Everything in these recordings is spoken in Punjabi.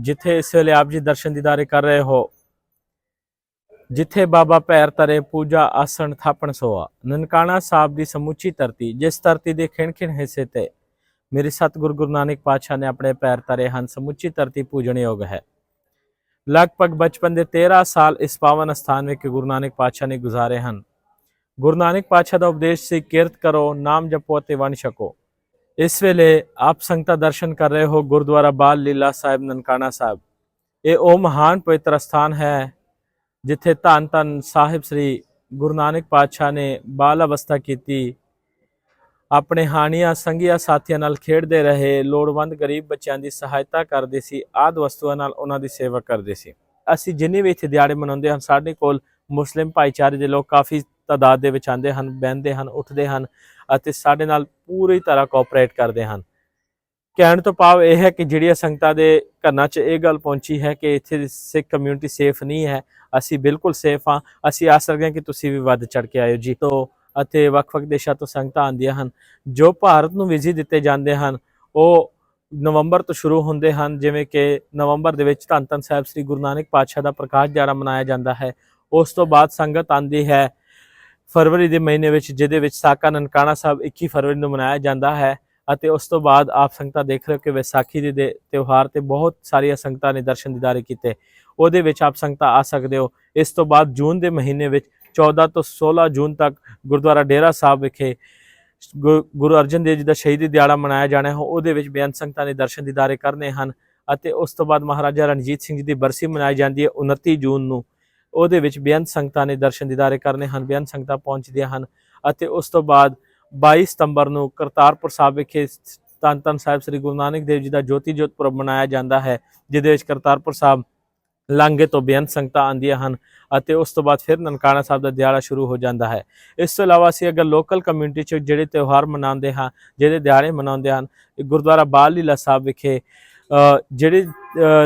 ਜਿੱਥੇ ਇਸ ਵੇਲੇ ਆਪ ਜੀ ਦਰਸ਼ਨ ਦੀਦਾਰੇ ਕਰ ਰਹੇ ਹੋ, ਜਿੱਥੇ ਬਾਬਾ ਪੈਰ ਤਰੇ, ਪੂਜਾ, ਆਸਣ, ਥਾਪਣ, ਸੋਆ, ਨਨਕਾਣਾ ਸਾਹਿਬ ਦੀ ਸਮੁੱਚੀ ਧਰਤੀ, ਜਿਸ ਧਰਤੀ ਦੇ ਖਿਣ-ਖਿਣ ਹਿੱਸੇ ਤੇ ਮੇਰੇ ਸਤਿਗੁਰੂ ਗੁਰੂ ਨਾਨਕ ਪਾਤਸ਼ਾਹ ਨੇ ਆਪਣੇ ਪੈਰ ਤਰੇ ਹਨ, ਸਮੁੱਚੀ ਧਰਤੀ ਪੂਜਣਯੋਗ ਹੈ। ਲਗਭਗ ਬਚਪਨ ਦੇ 13 ਸਾਲ ਇਸ ਪਾਵਨ ਸਥਾਨ ਵਿੱਚ ਗੁਰੂ ਨਾਨਕ ਪਾਤਸ਼ਾਹ ਨੇ ਗੁਜ਼ਾਰੇ ਹਨ। ਗੁਰੂ ਨਾਨਕ ਪਾਤਸ਼ਾਹ ਦਾ ਉਪਦੇਸ਼ ਸੀ, ਕਿਰਤ ਕਰੋ, ਨਾਮ ਜਪੋ ਤੇ ਵੰਡ ਛਕੋ। ਇਸ ਵੇਲੇ ਆਪ ਸੰਗਤਾਂ ਦਰਸ਼ਨ ਕਰ ਰਹੇ ਹੋ ਗੁਰਦੁਆਰਾ ਬਾਲ ਲੀਲਾ ਸਾਹਿਬ, ਨਨਕਾਣਾ ਸਾਹਿਬ। ਇਹ ਉਹ ਮਹਾਨ ਪਵਿੱਤਰ ਸਥਾਨ ਹੈ ਜਿੱਥੇ ਧੰਨ ਧੰਨ ਸਾਹਿਬ ਸ੍ਰੀ ਗੁਰੂ ਨਾਨਕ ਪਾਤਸ਼ਾਹ ਨੇ ਬਾਲ ਅਵਸਥਾ ਕੀਤੀ। ਆਪਣੇ ਹਾਣੀਆਂ, ਸੰਗੀਆਂ ਸਾਥੀਆਂ ਨਾਲ ਖੇਡਦੇ ਰਹੇ, ਲੋੜਵੰਦ ਗਰੀਬ ਬੱਚਿਆਂ ਦੀ ਸਹਾਇਤਾ ਕਰਦੇ ਸੀ, ਆਦ ਵਸਤੂਆਂ ਨਾਲ ਉਹਨਾਂ ਦੀ ਸੇਵਾ ਕਰਦੇ ਸੀ। ਅਸੀਂ ਜਿੰਨੇ ਵੀ ਇੱਥੇ ਦਿਹਾੜੇ ਮਨਾਉਂਦੇ ਹਾਂ, ਸਾਡੇ ਕੋਲ ਮੁਸਲਿਮ ਭਾਈਚਾਰੇ ਦੇ ਲੋਕ ਕਾਫੀ ਤਾਦਾਦ ਦੇ ਵਿੱਚ ਆਉਂਦੇ ਹਨ, ਬਹਿੰਦੇ ਹਨ, ਉੱਠਦੇ ਹਨ ਅਤੇ ਸਾਡੇ ਨਾਲ ਪੂਰੀ ਤਰ੍ਹਾਂ ਕੋਆਪਰੇਟ ਕਰਦੇ ਹਨ। ਕਹਿਣ ਤੋਂ ਭਾਵ ਇਹ ਹੈ ਕਿ ਜਿਹੜੀਆਂ ਸੰਗਤਾਂ ਦੇ ਕੰਨਾਂ 'ਚ ਇਹ ਗੱਲ ਪਹੁੰਚੀ ਹੈ ਕਿ ਇੱਥੇ ਦੀ ਸਿੱਖ ਕਮਿਊਨਿਟੀ ਸੇਫ ਨਹੀਂ ਹੈ, ਅਸੀਂ ਬਿਲਕੁਲ ਸੇਫ ਹਾਂ, ਅਸੀਂ ਆਸ ਰੱਖਦੇ ਹਾਂ ਕਿ ਤੁਸੀਂ ਵੀ ਵੱਧ ਚੜ ਕੇ ਆਇਓ ਜੀ। ਤੋਂ ਅਤੇ ਵੱਖ-ਵੱਖ ਦੇਸ਼ਾਂ ਤੋਂ ਸੰਗਤਾਂ ਆਉਂਦੀਆਂ ਹਨ, ਜੋ ਭਾਰਤ ਨੂੰ ਵਿਜ਼ਿਟ ਦਿੱਤੇ ਜਾਂਦੇ ਹਨ, ਉਹ ਨਵੰਬਰ ਤੋਂ ਸ਼ੁਰੂ ਹੁੰਦੇ ਹਨ, ਜਿਵੇਂ ਕਿ ਨਵੰਬਰ ਦੇ ਵਿੱਚ ਧੰਨ ਧੰਨ ਸਾਹਿਬ ਸ੍ਰੀ ਗੁਰੂ ਨਾਨਕ ਪਾਤਸ਼ਾਹ ਦਾ ਪ੍ਰਕਾਸ਼ ਦਿਹਾੜਾ ਮਨਾਇਆ ਜਾਂਦਾ ਹੈ, ਉਸ ਤੋਂ ਬਾਅਦ ਸੰਗਤ ਆਉਂਦੀ ਹੈ ਫਰਵਰੀ ਦੇ ਮਹੀਨੇ ਵਿੱਚ, ਜਿਹਦੇ ਵਿੱਚ ਸਾਕਾ ਨਨਕਾਣਾ ਸਾਹਿਬ 21 ਫਰਵਰੀ ਨੂੰ ਮਨਾਇਆ ਜਾਂਦਾ ਹੈ ਅਤੇ ਉਸ ਤੋਂ ਬਾਅਦ ਆਪ ਸੰਗਤਾਂ ਦੇਖ ਰਹੇ ਹੋ ਕਿ ਵਿਸਾਖੀ ਦੇ ਦੇ ਤਿਉਹਾਰ ਤੇ ਬਹੁਤ ਸਾਰੀਆਂ ਸੰਗਤਾਂ ਨੇ ਦਰਸ਼ਨ ਦੀਦਾਰੇ ਕੀਤੇ। ਉਹਦੇ ਵਿੱਚ ਆਪ ਸੰਗਤਾਂ ਆ ਸਕਦੇ ਹੋ। ਇਸ ਤੋਂ ਬਾਅਦ ਜੂਨ ਦੇ ਮਹੀਨੇ ਵਿੱਚ 14 ਤੋਂ 16 ਜੂਨ ਤੱਕ ਗੁਰਦੁਆਰਾ ਡੇਰਾ ਸਾਹਿਬ ਵਿਖੇ ਗੁ- ਗੁਰੂ ਅਰਜਨ ਦੇਵ ਜੀ ਦਾ ਸ਼ਹੀਦੀ ਦਿਹਾੜਾ ਮਨਾਇਆ ਜਾਣਾ ਹੈ। ਉਹਦੇ ਵਿੱਚ ਬੇਅੰਤ ਸੰਗਤਾਂ ਨੇ ਦਰਸ਼ਨ ਦੀਦਾਰੇ ਕਰਨੇ ਹਨ ਅਤੇ ਉਸ ਤੋਂ ਬਾਅਦ ਮਹਾਰਾਜਾ ਰਣਜੀਤ ਸਿੰਘ ਜੀ ਦੀ ਬਰਸੀ ਮਨਾਈ ਜਾਂਦੀ ਹੈ 29 ਜੂਨ ਨੂੰ। ਉਹਦੇ ਵਿੱਚ ਬੇਅੰਤ ਸੰਗਤਾਂ ਨੇ ਦਰਸ਼ਨ ਦੀਦਾਰੇ ਕਰਨੇ ਹਨ, ਬੇਅੰਤ ਸੰਗਤਾਂ ਪਹੁੰਚਦੀਆਂ ਹਨ ਅਤੇ ਉਸ ਤੋਂ ਬਾਅਦ 22 ਸਤੰਬਰ ਨੂੰ ਕਰਤਾਰਪੁਰ ਸਾਹਿਬ ਵਿਖੇ ਧੰਨ ਧੰਨ ਸਾਹਿਬ ਸ੍ਰੀ ਗੁਰੂ ਨਾਨਕ ਦੇਵ ਜੀ ਦਾ ਜੋਤੀ ਜੋਤ ਪੁਰਬ ਮਨਾਇਆ ਜਾਂਦਾ ਹੈ, ਜਿਹਦੇ ਵਿੱਚ ਕਰਤਾਰਪੁਰ ਸਾਹਿਬ ਲਾਂਘੇ ਤੋਂ ਬੇਅੰਤ ਸੰਗਤਾਂ ਆਉਂਦੀਆਂ ਹਨ ਅਤੇ ਉਸ ਤੋਂ ਬਾਅਦ ਫਿਰ ਨਨਕਾਣਾ ਸਾਹਿਬ ਦਾ ਦਿਹਾੜਾ ਸ਼ੁਰੂ ਹੋ ਜਾਂਦਾ ਹੈ। ਇਸ ਤੋਂ ਇਲਾਵਾ ਅਸੀਂ ਅਗਰ ਲੋਕਲ ਕਮਿਊਨਿਟੀ 'ਚ ਜਿਹੜੇ ਤਿਉਹਾਰ ਮਨਾਉਂਦੇ ਹਾਂ, ਜਿਹੜੇ ਦਿਹਾੜੇ ਮਨਾਉਂਦੇ ਹਨ, ਗੁਰਦੁਆਰਾ ਬਾਲ ਲੀਲਾ ਸਾਹਿਬ ਵਿਖੇ ਜਿਹੜੇ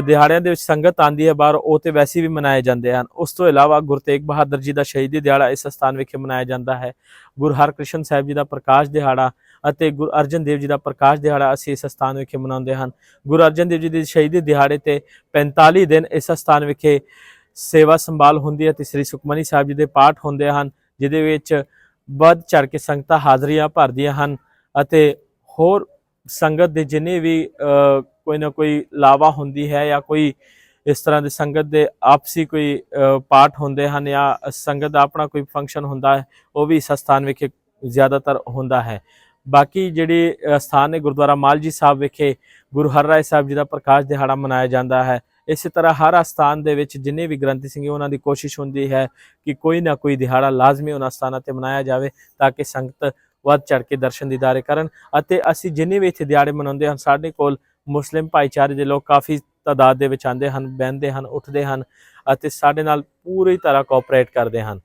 ਦਿਹਾੜਿਆਂ ਦੇ ਵਿੱਚ ਸੰਗਤ ਆਂਦੀ ਹੈ ਬਾਹਰ, ਉਹ ਤੇ ਵੈਸੇ ਵੀ ਮਨਾਏ ਜਾਂਦੇ ਹਨ। ਉਸ ਤੋਂ ਇਲਾਵਾ ਗੁਰੂ ਤੇਗ ਬਹਾਦਰ ਜੀ ਦਾ ਸ਼ਹੀਦੀ ਦਿਹਾੜਾ ਇਸ ਸਥਾਨ ਵਿਖੇ ਮਨਾਇਆ ਜਾਂਦਾ ਹੈ। ਗੁਰੂ ਹਰਕ੍ਰਿਸ਼ਨ ਸਾਹਿਬ ਜੀ ਦਾ ਪ੍ਰਕਾਸ਼ ਦਿਹਾੜਾ ਅਤੇ ਗੁਰੂ ਅਰਜਨ ਦੇਵ ਜੀ ਦਾ ਪ੍ਰਕਾਸ਼ ਦਿਹਾੜਾ ਅਸੀਂ ਇਸ ਸਥਾਨ ਵਿਖੇ ਮਨਾਉਂਦੇ ਹਨ। ਗੁਰੂ ਅਰਜਨ ਦੇਵ ਜੀ ਦੇ ਸ਼ਹੀਦੀ ਦਿਹਾੜੇ ਤੇ 45 ਦਿਨ ਇਸ ਸਥਾਨ ਵਿਖੇ ਸੇਵਾ ਸੰਭਾਲ ਹੁੰਦੀ ਹੈ ਤੇ ਸ੍ਰੀ ਸੁਖਮਨੀ ਸਾਹਿਬ ਜੀ ਦੇ ਪਾਠ ਹੁੰਦੇ ਹਨ, ਜਿਹਦੇ ਵਿੱਚ ਵੱਧ ਚੜ ਕੇ ਸੰਗਤਾਂ ਹਾਜ਼ਰੀਆਂ ਭਰਦੀਆਂ ਹਨ ਅਤੇ ਹੋਰ ਸੰਗਤ ਦੇ ਜਿੰਨੇ ਵੀ ਕੋਈ ਨਾ ਕੋਈ ਲਾਵਾ ਹੁੰਦੀ ਹੈ ਜਾਂ ਕੋਈ ਇਸ ਤਰ੍ਹਾਂ ਦੇ ਸੰਗਤ ਦੇ ਆਪਸੀ ਕੋਈ ਪਾਠ ਹੁੰਦੇ ਹਨ ਜਾਂ ਸੰਗਤ ਦਾ ਆਪਣਾ ਕੋਈ ਫੰਕਸ਼ਨ ਹੁੰਦਾ ਹੈ ਉਹ ਵੀ ਇਸ ਸਥਾਨ ਵਿਖੇ ਜ਼ਿਆਦਾਤਰ ਹੁੰਦਾ ਹੈ। ਬਾਕੀ ਜਿਹੜੇ ਅ, ਸਥਾਨ ਹੈ ਗੁਰਦੁਆਰਾ ਮਾਲਜੀ ਸਾਹਿਬ ਵਿਖੇ ਗੁਰੂ ਹਰਰਾਏ ਸਾਹਿਬ ਜੀ ਦਾ ਪ੍ਰਕਾਸ਼ ਦਿਹਾੜਾ ਮਨਾਇਆ ਜਾਂਦਾ ਹੈ। ਇਸੇ ਤਰ੍ਹਾਂ ਹਰ ਸਥਾਨ ਦੇ ਵਿੱਚ ਜਿੰਨੇ ਵੀ ਗ੍ਰੰਥੀ ਸਿੰਘ ਉਹਨਾਂ ਦੀ ਕੋਸ਼ਿਸ਼ ਹੁੰਦੀ ਹੈ ਕਿ ਕੋਈ ਨਾ ਕੋਈ ਦਿਹਾੜਾ ਲਾਜ਼ਮੀ ਉਹਨਾਂ ਸਥਾਨਾਂ ਤੇ ਮਨਾਇਆ ਜਾਵੇ ਤਾਂ ਕਿ ਸੰਗਤ ਵੱਧ ਚੜ ਕੇ ਦਰਸ਼ਨ ਦੀਦਾਰੇ ਕਰਨ ਅਤੇ ਅਸੀਂ ਜਿੰਨੇ ਵੀ ਇੱਥੇ ਦਿਹਾੜੇ ਮਨਾਉਂਦੇ ਹਾਂ ਸਾਡੇ ਕੋਲ ਮੁਸਲਿਮ ਭਾਈਚਾਰੇ ਦੇ ਲੋਕ ਕਾਫੀ ਤਾਦਾਦ ਦੇ ਵਿੱਚ ਆਉਂਦੇ ਹਨ ਬਹਿੰਦੇ ਹਨ ਉੱਠਦੇ ਹਨ ਅਤੇ ਸਾਡੇ ਨਾਲ ਪੂਰੀ ਤਰ੍ਹਾਂ ਕੋਆਪਰੇਟ ਕਰਦੇ ਹਨ।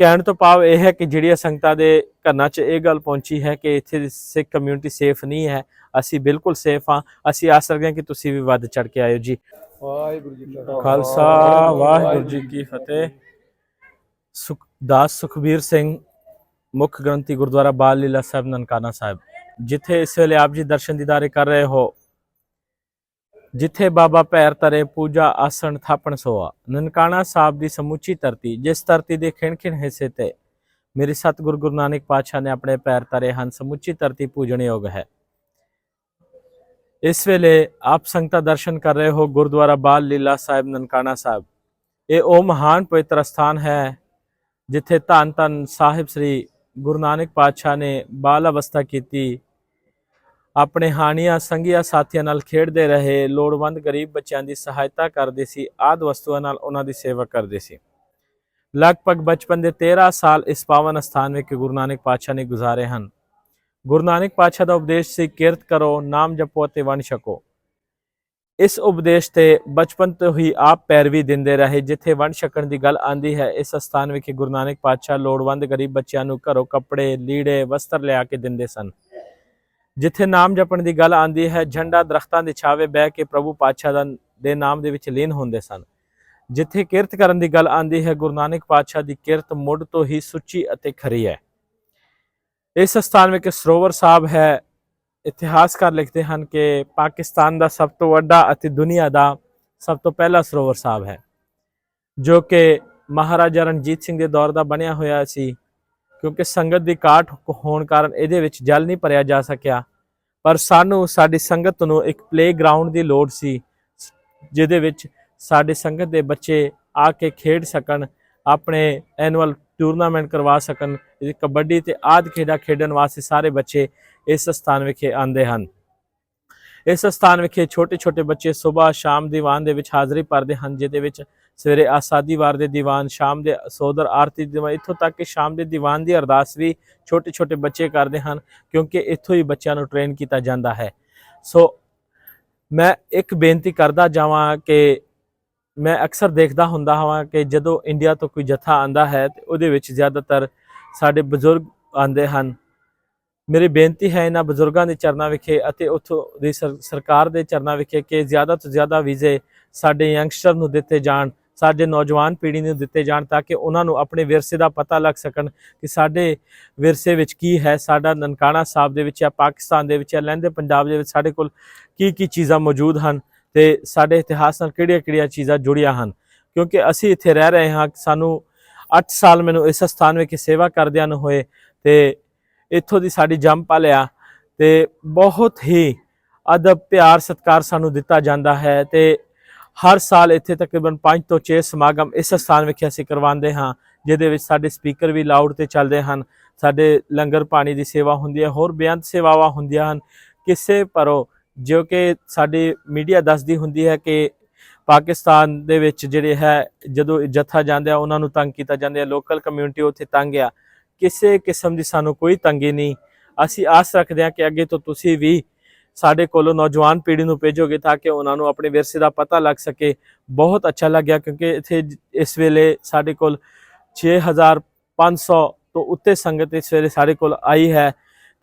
ਕਹਿਣ ਤੋਂ ਭਾਵ ਇਹ ਹੈ ਕਿ ਜਿਹੜੀਆਂ ਸੰਗਤਾਂ ਦੇ ਕੰਨਾਂ 'ਚ ਇਹ ਗੱਲ ਪਹੁੰਚੀ ਹੈ ਕਿ ਇੱਥੇ ਸਿੱਖ ਕਮਿਊਨਿਟੀ ਸੇਫ ਨਹੀਂ ਹੈ ਅਸੀਂ ਬਿਲਕੁਲ ਸੇਫ ਹਾਂ ਅਸੀਂ ਆਸ ਰੱਖਦੇ ਹਾਂ ਕਿ ਤੁਸੀਂ ਵੀ ਵੱਧ ਚੜ ਕੇ ਆਇਓ ਜੀ। ਵਾਹਿਗੁਰੂ ਜੀ ਕਾ ਖਾਲਸਾ। ਵਾਹਿਗੁਰੂ ਜੀ ਕੀ ਫਤਿਹ। ਦਾਸ ਸੁਖਬੀਰ ਸਿੰਘ ਮੁੱਖ ਗ੍ਰੰਥੀ ਗੁਰਦੁਆਰਾ ਬਾਲ ਲੀਲਾ ਸਾਹਿਬ ਨਨਕਾਣਾ ਸਾਹਿਬ। ਜਿੱਥੇ ਇਸ ਵੇਲੇ ਆਪ ਜੀ ਦਰਸ਼ਨ ਦੀਦਾਰੇ ਕਰ ਰਹੇ ਹੋ ਜਿੱਥੇ ਬਾਬਾ ਪੈਰ ਤਰੇ, ਪੂਜਾ, ਆਸਣ, ਥਾਪਣ, ਸੋਆ। ਨਨਕਾਣਾ ਸਾਹਿਬ ਦੀ ਸਮੁੱਚੀ ਧਰਤੀ, ਜਿਸ ਧਰਤੀ ਦੇ ਖਿਣ-ਖਿਣ ਹਿੱਸੇ ਤੇ ਮੇਰੇ ਸਤਿਗੁਰੂ ਗੁਰੂ ਨਾਨਕ ਪਾਤਸ਼ਾਹ ਨੇ ਆਪਣੇ ਪੈਰ ਤਰੇ ਹਨ, ਸਮੁੱਚੀ ਧਰਤੀ ਪੂਜਣਯੋਗ ਹੈ। ਇਸ ਵੇਲੇ ਆਪ ਸੰਗਤਾਂ ਦਰਸ਼ਨ ਕਰ ਰਹੇ ਹੋ ਗੁਰਦੁਆਰਾ ਬਾਲ ਲੀਲਾ ਸਾਹਿਬ, ਨਨਕਾਣਾ ਸਾਹਿਬ। ਇਹ ਉਹ ਮਹਾਨ ਪਵਿੱਤਰ ਸਥਾਨ ਹੈ, ਜਿੱਥੇ ਧੰਨ ਧੰਨ ਸਾਹਿਬ ਸ੍ਰੀ ਗੁਰੂ ਨਾਨਕ ਪਾਤਸ਼ਾਹ ਨੇ ਬਾਲ ਅਵਸਥਾ ਕੀਤੀ ਆਪਣੇ ਹਾਣੀਆਂ, ਸੰਗੀਆਂ ਸਾਥੀਆਂ ਨਾਲ ਖੇਡਦੇ ਰਹੇ, ਲੋੜਵੰਦ ਗਰੀਬ ਬੱਚਿਆਂ ਦੀ ਸਹਾਇਤਾ ਕਰਦੇ ਸੀ, ਆਦ ਵਸਤੂਆਂ ਨਾਲ ਉਹਨਾਂ ਦੀ ਸੇਵਾ ਕਰਦੇ ਸੀ। ਲਗਭਗ ਬਚਪਨ ਦੇ 13 ਸਾਲ ਇਸ ਪਾਵਨ ਸਥਾਨ ਵਿੱਚ ਗੁਰੂ ਨਾਨਕ ਪਾਤਸ਼ਾਹ ਨੇ ਗੁਜ਼ਾਰੇ ਹਨ। ਗੁਰੂ ਨਾਨਕ ਪਾਤਸ਼ਾਹ ਦਾ ਉਪਦੇਸ਼ ਸੀ, ਕਿਰਤ ਕਰੋ, ਨਾਮ ਜਪੋ ਤੇ ਵੰਡ ਛਕੋ। ਇਸ ਉਪਦੇਸ਼ ਤੇ ਬਚਪਨ ਤੋਂ ਹੀ ਆਪ ਪੈਰਵੀ ਦਿੰਦੇ ਰਹੇ, ਜਿੱਥੇ ਵੰਡ ਛਕਣ ਦੀ ਗੱਲ ਆਂਦੀ ਹੈ, ਇਸ ਸਥਾਨ ਵਿਖੇ ਗੁਰੂ ਨਾਨਕ ਪਾਤਸ਼ਾਹ ਲੋੜਵੰਦ ਗਰੀਬ ਬੱਚਿਆਂ ਨੂੰ ਘਰੋਂ ਕੱਪੜੇ, ਲੀੜੇ, ਵਸਤਰ ਲਿਆ ਕੇ ਦਿੰਦੇ ਸਨ। ਜਿੱਥੇ ਨਾਮ ਜਪਣ ਦੀ ਗੱਲ ਆਂਦੀ ਹੈ, ਝੰਡਾ ਦਰਖਤਾਂ ਦੇ ਛਾਵੇ ਬਹਿ ਕੇ ਪ੍ਰਭੂ ਪਾਤਸ਼ਾਹ ਦਾ ਦੇ ਨਾਮ ਦੇ ਵਿੱਚ ਲੀਨ ਹੁੰਦੇ ਸਨ। ਜਿੱਥੇ ਕਿਰਤ ਕਰਨ ਦੀ ਗੱਲ ਆਂਦੀ ਹੈ, ਗੁਰੂ ਨਾਨਕ ਪਾਤਸ਼ਾਹ ਦੀ ਕਿਰਤ ਮੁੱਢ ਤੋਂ ਹੀ ਸੁੱਚੀ ਅਤੇ ਖਰੀ ਹੈ। ਇਸ ਸਥਾਨ ਵਿੱਚ ਸਰੋਵਰ ਸਾਹਿਬ ਹੈ। ਇਤਿਹਾਸਕਾਰ ਲਿਖਦੇ ਹਨ ਕਿ ਪਾਕਿਸਤਾਨ ਦਾ ਸਭ ਤੋਂ ਵੱਡਾ ਅਤੇ ਦੁਨੀਆ ਦਾ ਸਭ ਤੋਂ ਪਹਿਲਾ ਸਰੋਵਰ ਸਾਹਿਬ ਹੈ, ਜੋ ਕਿ ਮਹਾਰਾਜਾ ਰਣਜੀਤ ਸਿੰਘ ਦੇ ਦੌਰ ਦਾ ਬਣਿਆ ਹੋਇਆ ਸੀ। ਕਿਉਂਕਿ ਸੰਗਤ ਦੀ ਕਾਟ ਹੋਣ ਕਾਰਨ ਇਹਦੇ ਵਿੱਚ ਜਲ ਨਹੀਂ ਭਰਿਆ ਜਾ ਸਕਿਆ। ਪਰ ਸਾਨੂੰ, ਸਾਡੀ ਸੰਗਤ ਨੂੰ ਇੱਕ ਪਲੇਗਰਾਉਂਡ ਦੀ ਲੋੜ ਸੀ, ਜਿਹਦੇ ਵਿੱਚ ਸਾਡੇ ਸੰਗਤ ਦੇ ਬੱਚੇ ਆ ਕੇ ਖੇਡ ਸਕਣ, ਆਪਣੇ ਐਨੂਅਲ ਟੂਰਨਾਮੈਂਟ ਕਰਵਾ ਸਕਣ ਕਬੱਡੀ ਤੇ ਆਦ ਖੇਡਾਂ ਖੇਡਣ ਵਾਸਤੇ ਸਾਰੇ ਬੱਚੇ ਇਸ ਸਥਾਨ ਵਿਖੇ ਆਉਂਦੇ ਹਨ। ਇਸ ਸਥਾਨ ਵਿਖੇ ਛੋਟੇ ਛੋਟੇ ਬੱਚੇ ਸਵੇਰ ਸ਼ਾਮ ਦੀਵਾਨ ਦੇ ਵਿੱਚ ਹਾਜ਼ਰੀ ਭਰਦੇ ਹਨ, ਜਿਹਦੇ ਵਿੱਚ ਸਵੇਰੇ ਆਸਾਦੀ ਵਾਰ ਦੇ ਦੀਵਾਨ, ਸ਼ਾਮ ਦੇ ਸੋਦਰ ਆਰਤੀ ਦੇ ਦੀਵਾਨ, ਇੱਥੋਂ ਤੱਕ ਕਿ ਸ਼ਾਮ ਦੇ ਦੀਵਾਨ ਦੀ ਅਰਦਾਸ ਵੀ ਛੋਟੇ ਛੋਟੇ ਬੱਚੇ ਕਰਦੇ ਹਨ, ਕਿਉਂਕਿ ਇੱਥੋਂ ਹੀ ਬੱਚਿਆਂ ਨੂੰ ਟ੍ਰੇਨ ਕੀਤਾ ਜਾਂਦਾ ਹੈ। ਸੋ ਮੈਂ ਇੱਕ ਬੇਨਤੀ ਕਰਦਾ ਜਾਵਾਂ ਕਿ ਮੈਂ ਅਕਸਰ ਦੇਖਦਾ ਹੁੰਦਾ ਹਾਂ ਕਿ ਜਦੋਂ ਇੰਡੀਆ ਤੋਂ ਕੋਈ ਜਥਾ ਆਂਦਾ ਹੈ, ਤੇ ਉਹਦੇ ਵਿੱਚ ਜ਼ਿਆਦਾਤਰ ਸਾਡੇ ਬਜ਼ੁਰਗ ਆਂਦੇ ਹਨ। ਮੇਰੀ ਬੇਨਤੀ ਹੈ ਇਹਨਾਂ ਬਜ਼ੁਰਗਾਂ ਦੇ ਚਰਨਾਂ ਵਿਖੇ ਅਤੇ ਉੱਥੋਂ ਦੀ ਸਰ- ਸਰਕਾਰ ਦੇ ਚਰਨਾਂ ਵਿਖੇ ਕਿ ਜ਼ਿਆਦਾ ਤੋਂ ਜ਼ਿਆਦਾ ਵੀਜ਼ੇ ਸਾਡੇ ਯੰਗਸਟਰ ਨੂੰ ਦਿੱਤੇ ਜਾਣ ਸਾਡੇ ਨੌਜਵਾਨ ਪੀੜ੍ਹੀ ਨੂੰ ਦਿੱਤੇ ਜਾਣ ਤਾਂ ਕਿ ਉਹਨਾਂ ਨੂੰ ਆਪਣੇ ਵਿਰਸੇ ਦਾ ਪਤਾ ਲੱਗ ਸਕਣ ਕਿ ਸਾਡੇ ਵਿਰਸੇ ਵਿੱਚ ਕੀ ਹੈ, ਸਾਡਾ ਨਨਕਾਣਾ ਸਾਹਿਬ ਦੇ ਵਿੱਚ ਜਾਂ ਪਾਕਿਸਤਾਨ ਦੇ ਵਿੱਚ ਜਾਂ ਲਹਿੰਦੇ ਪੰਜਾਬ ਦੇ ਵਿੱਚ ਸਾਡੇ ਕੋਲ ਕੀ ਕੀ ਚੀਜ਼ਾਂ ਮੌਜੂਦ ਹਨ ਤੇ ਸਾਡੇ ਇਤਿਹਾਸ ਨਾਲ ਕਿਹੜੀਆਂ-ਕਿਹੜੀਆਂ ਚੀਜ਼ਾਂ ਜੁੜੀਆਂ ਹਨ। ਕਿਉਂਕਿ ਅਸੀਂ ਇੱਥੇ ਰਹਿ ਰਹੇ ਹਾਂ, ਸਾਨੂੰ 8 ਸਾਲ ਮੈਨੂੰ ਇਸ ਸਥਾਨ ਵਿੱਚ ਸੇਵਾ ਕਰਦਿਆਂ ਨੂੰ ਹੋਏ ਤੇ ਇੱਥੋਂ ਦੀ ਸਾਡੀ ਜੰਮ ਪਾਲਿਆ ਤੇ ਬਹੁਤ ਹੀ ਅਦਬ, ਪਿਆਰ, ਸਤਿਕਾਰ ਸਾਨੂੰ ਦਿੱਤਾ ਜਾਂਦਾ ਹੈ ਤੇ ਹਰ ਸਾਲ ਇੱਥੇ ਤਕਰੀਬਨ 5 ਤੋਂ 6 ਸਮਾਗਮ ਇਸ ਸਥਾਨ ਵਿਖੇ ਅਸੀਂ ਕਰਵਾਉਂਦੇ ਹਾਂ, ਜਿਹਦੇ ਵਿੱਚ ਸਾਡੇ ਸਪੀਕਰ ਵੀ ਲਾਊਡ ਤੇ ਚੱਲਦੇ ਹਨ, ਸਾਡੇ ਲੰਗਰ ਪਾਣੀ ਦੀ ਸੇਵਾ ਹੁੰਦੀ ਹੈ, ਹੋਰ ਬੇਅੰਤ ਸੇਵਾਵਾਂ ਹੁੰਦੀਆਂ ਹਨ। ਕਿਸੇ ਪਰੋ ਜੋ ਕਿ ਸਾਡੀ ਮੀਡੀਆ ਦੱਸਦੀ ਹੁੰਦੀ ਹੈ ਕਿ ਪਾਕਿਸਤਾਨ ਦੇ ਵਿੱਚ ਜਿਹੜੇ ਹੈ, ਜਦੋਂ ਜਥਾ ਜਾਂਦੇ ਆ ਉਹਨਾਂ ਨੂੰ ਤੰਗ ਕੀਤਾ ਜਾਂਦਾ ਹੈ, ਲੋਕਲ ਕਮਿਊਨਿਟੀ ਉੱਥੇ ਤੰਗ ਆ। ਕਿਸੇ ਕਿਸਮ ਦੀ ਸਾਨੂੰ ਕੋਈ ਤੰਗੀ ਨਹੀਂ। ਅਸੀਂ ਆਸ ਰੱਖਦੇ ਹਾਂ ਕਿ ਅੱਗੇ ਤੋਂ ਤੁਸੀਂ ਵੀ ਸਾਡੇ ਕੋਲੋਂ ਨੌਜਵਾਨ ਪੀੜ੍ਹੀ ਨੂੰ ਭੇਜੋਗੇ ਤਾਂ ਕਿ ਉਹਨਾਂ ਨੂੰ ਆਪਣੇ ਵਿਰਸੇ ਦਾ ਪਤਾ ਲੱਗ ਸਕੇ। ਬਹੁਤ ਅੱਛਾ ਲੱਗਿਆ ਕਿਉਂਕਿ ਇੱਥੇ ਇਸ ਵੇਲੇ ਸਾਡੇ ਕੋਲ 6500 ਤੋਂ ਉੱਤੇ ਸੰਗਤ ਇਸ ਵੇਲੇ ਸਾਡੇ ਕੋਲ ਆਈ ਹੈ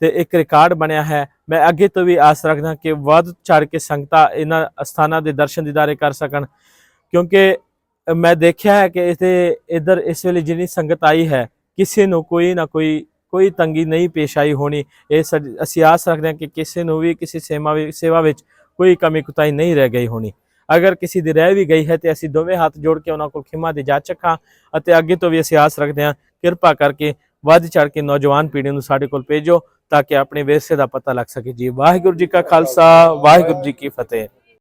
ਤੇ ਇੱਕ ਰਿਕਾਰਡ ਬਣਿਆ ਹੈ। ਮੈਂ ਅੱਗੇ ਤੋਂ ਵੀ ਆਸ ਰੱਖਦਾ ਕਿ ਵੱਧ ਚੜ ਕੇ ਸੰਗਤਾਂ ਇਹਨਾਂ ਅਸਥਾਨਾਂ ਦੇ ਦਰਸ਼ਨ ਦੀਦਾਰੇ ਕਰ ਸਕਣ। ਕਿਉਂਕਿ ਮੈਂ ਦੇਖਿਆ ਹੈ ਕਿ ਇਥੇ ਇਧਰ ਇਸ ਵੇਲੇ ਜਿੰਨੀ ਸੰਗਤ ਆਈ ਹੈ, ਕਿਸੇ ਨੂੰ ਕੋਈ ਨਾ ਕੋਈ ਕੋਈ ਤੰਗੀ ਨਹੀਂ ਪੇਸ਼ ਆਈ ਹੋਣੀ। ਇਹ ਸਾਡੀ- ਅਸੀਂ ਆਸ ਰੱਖਦੇ ਹਾਂ ਕਿ ਕਿਸੇ ਨੂੰ ਵੀ, ਕਿਸੇ ਸੇਵਾ ਸੇਵਾ ਵਿੱਚ ਕੋਈ ਕਮੀ ਕੁਤਾਈ ਨਹੀਂ ਰਹਿ ਗਈ ਹੋਣੀ। ਅਗਰ ਕਿਸੇ ਦੀ ਰਹਿ ਵੀ ਗਈ ਹੈ ਤੇ ਅਸੀਂ ਦੋਵੇਂ ਹੱਥ ਜੋੜ ਕੇ ਉਹਨਾਂ ਕੋਲ ਖਿਮਾ ਦੀ ਜਾਚਕ ਹਾਂ ਅਤੇ ਅੱਗੇ ਤੋਂ ਵੀ ਅਸੀਂ ਆਸ ਰੱਖਦੇ ਹਾਂ, ਕਿਰਪਾ ਕਰਕੇ ਵੱਧ ਚੜ ਕੇ ਨੌਜਵਾਨ ਪੀੜ੍ਹੀ ਨੂੰ ਸਾਡੇ ਕੋਲ ਭੇਜੋ ਤਾਂ ਕਿ ਆਪਣੇ ਵਿਰਸੇ ਦਾ ਪਤਾ ਲੱਗ ਸਕੇ। ਜੀ, ਵਾਹਿਗੁਰੂ ਜੀ ਕਾ ਖਾਲਸਾ, ਵਾਹਿਗੁਰੂ ਜੀ ਕੀ ਫਤਿਹ।